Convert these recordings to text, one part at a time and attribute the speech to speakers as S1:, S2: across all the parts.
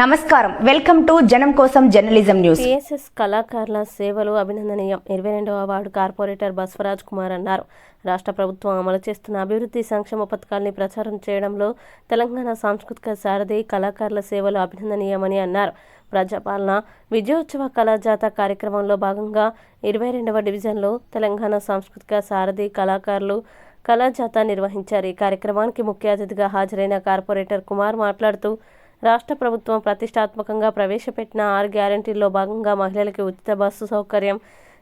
S1: నమస్కారం. Welcome to జనం కోసం జర్నలిజం న్యూస్.
S2: టీఎస్ఎస్ కళాకారుల సేవలు అభినందనీయం. ఇరవై రెండవ వార్డు కార్పొరేటర్ బస్వరాజ్ కుమార్ అన్నారు. రాష్ట్ర ప్రభుత్వం అమలు చేస్తున్న అభివృద్ధి సంక్షేమ పథకాల్ని ప్రచారం చేయడంలో తెలంగాణ సాంస్కృతిక సారథి కళాకారుల సేవలు అభినందనీయమని అన్నారు. ప్రజాపాలన విజయోత్సవ కళాజాత కార్యక్రమంలో భాగంగా ఇరవై రెండవ డివిజన్లో తెలంగాణ సాంస్కృతిక సారథి కళాకారులు కళాజాత నిర్వహించారు. ఈ కార్యక్రమానికి ముఖ్య అతిథిగా హాజరైన కార్పొరేటర్ కుమార్ మాట్లాడుతూ రాష్ట్ర ప్రభుత్వం ప్రతిష్టాత్మకంగా ప్రవేశపెట్టిన ఆరు గ్యారంటీల్లో భాగంగా మహిళలకి ఉచిత బస్సు సౌకర్యం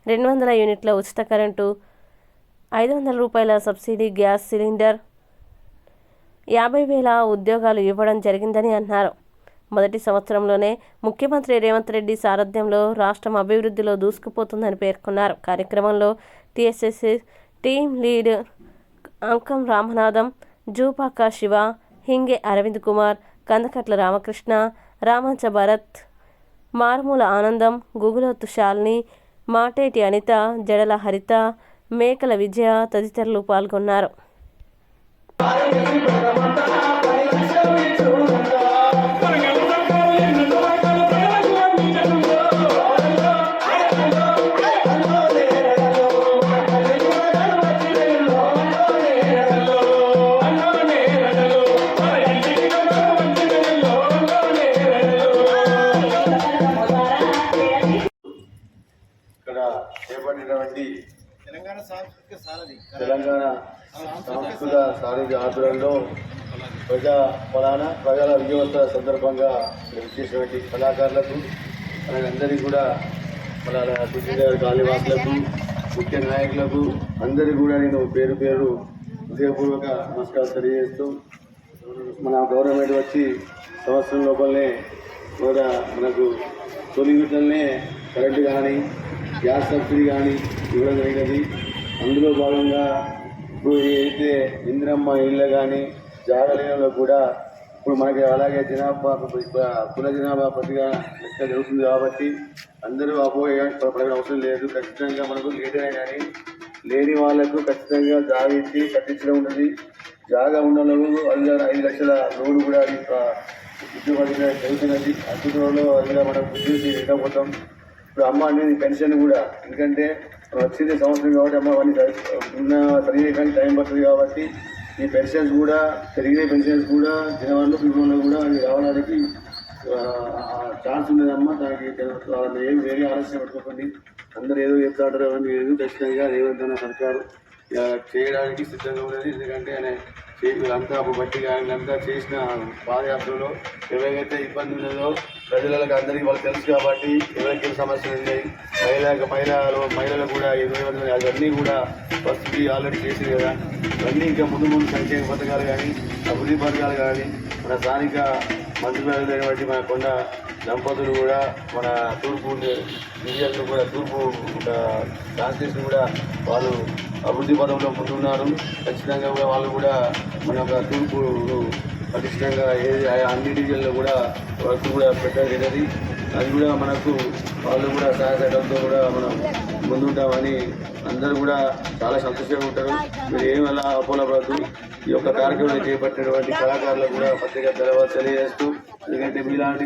S2: రెండు వందల యూనిట్ల ఉచిత కరెంటు ఐదు వందల రూపాయల సబ్సిడీ గ్యాస్ సిలిండర్ యాభై వేల ఉద్యోగాలు ఇవ్వడం జరిగిందని అన్నారు. మొదటి సంవత్సరంలోనే ముఖ్యమంత్రి రేవంత్ రెడ్డి సారథ్యంలో రాష్ట్రం అభివృద్ధిలో దూసుకుపోతుందని పేర్కొన్నారు. కార్యక్రమంలో TSS team leader Ankam Ramanatham Jupaka Shiva Hinge Aravind Kumar Kandakatla Ramakrishna Ramancha Bharath Marumula Anandam Gugulothu Shalini Mateti Anitha జడల హరిత మేకల విజయ తదితరులు పాల్గొన్నారు.
S3: తెలంగాణ సాంస్కృతిక సారథి
S4: ఆధ్వర్యంలో ప్రజా ఫలాన ప్రజల విజయోత్సవ సందర్భంగా చేసినటువంటి కళాకారులకు అందరికీ కూడా మన కృష్ణగారి కాళీవాసులకు ముఖ్య నాయకులకు అందరికీ కూడా నేను పేరు పేరు హృదయపూర్వక నమస్కారం తెలియజేస్తూ మన గవర్నమెంట్ వచ్చి సంవత్సరం లోపలనే కూడా మనకు తొలి విడతలనే కరెంటు కానీ గ్యాస్ సబ్సిడీ కానీ ఇవ్వడం జరిగినది. అందులో భాగంగా ఇప్పుడు ఏదైతే ఇందిరమ్మ ఇళ్ళ కానీ జాగలేనంలో కూడా ఇప్పుడు మనకి అలాగే జనాభా కుల జనాభా ప్రతిగా లెక్క జరుగుతుంది కాబట్టి అందరూ అపోయే అవసరం లేదు. ఖచ్చితంగా మనకు లేదనే కానీ లేని వాళ్ళకు ఖచ్చితంగా జాగా ఇచ్చి కట్టించడం ఉన్నది. జాగా ఉన్న వాళ్ళు ఐదు లక్షల లోన్ కూడా ఉద్యోగాలు జరుగుతున్నది. అద్భుతంలో అందులో మనం చూసి వెళ్ళకపోతాం ఇప్పుడు అమ్మ అనేది పెన్షన్ కూడా. ఎందుకంటే మనం వచ్చింది సంవత్సరం కాబట్టి అమ్మ అవన్నీ ఉన్న సరిగే కానీ టైం పడుతుంది కాబట్టి ఈ పెన్షన్స్ కూడా పెరిగిన పెన్షన్స్ కూడా జనవరిలో పిల్లలు కూడా అవి రావడానికి ఛాన్స్ ఉన్నదమ్మా దానికి వాళ్ళని ఏం వేరే ఆలస్యం పెట్టుకోకండి. అందరూ ఏదో చెప్తాడారు అవన్నీ లేదు ఖచ్చితంగా రేవంత్ అన్న సర్కారు చేయడానికి సిద్ధంగా ఉన్నది. ఎందుకంటే ఆయన చే- వీళ్ళంతా బట్టి వీళ్ళంతా చేసిన పాదయాత్రలో ఎవరికైతే ఇబ్బంది ఉన్నదో ప్రజలకు అందరికీ వాళ్ళు తెలుసు కాబట్టి ఎవరికి సమస్యలు ఉన్నాయి మహిళ మహిళలు మహిళలు కూడా ఇరవై వందల అవన్నీ కూడా ఫస్ట్ ఆల్రెడీ చేసింది కదా. అవన్నీ ఇంకా ముందు ముందు సంక్షేమ పథకాలు కానీ అభివృద్ధి పథకాలు కానీ మన స్థానిక మంత్రులైనటువంటి మన కొండ దంపతులు కూడా మన తూర్పు ఇండియాలో కూడా తూర్పు కాన్స్టిట్యూషన్ కూడా వాళ్ళు అభివృద్ధి పదంలో ముందున్నారు. ఖచ్చితంగా కూడా వాళ్ళు కూడా మన యొక్క తూర్పు పటిష్టంగా ఏది అన్ని డివిజన్లో కూడా వర్క్ కూడా పెట్టడం అది కూడా మనకు వాళ్ళు కూడా సహాయ కూడా మనం ముందుంటామని అందరూ కూడా చాలా సంతోషంగా ఉంటారు. మీరు ఏమైనా అపోలపడద్దు ఈ యొక్క కార్యక్రమం చేపట్టినటువంటి కళాకారులకు కూడా పత్రిక తెలియజేస్తూ ఎందుకంటే మీలాంటి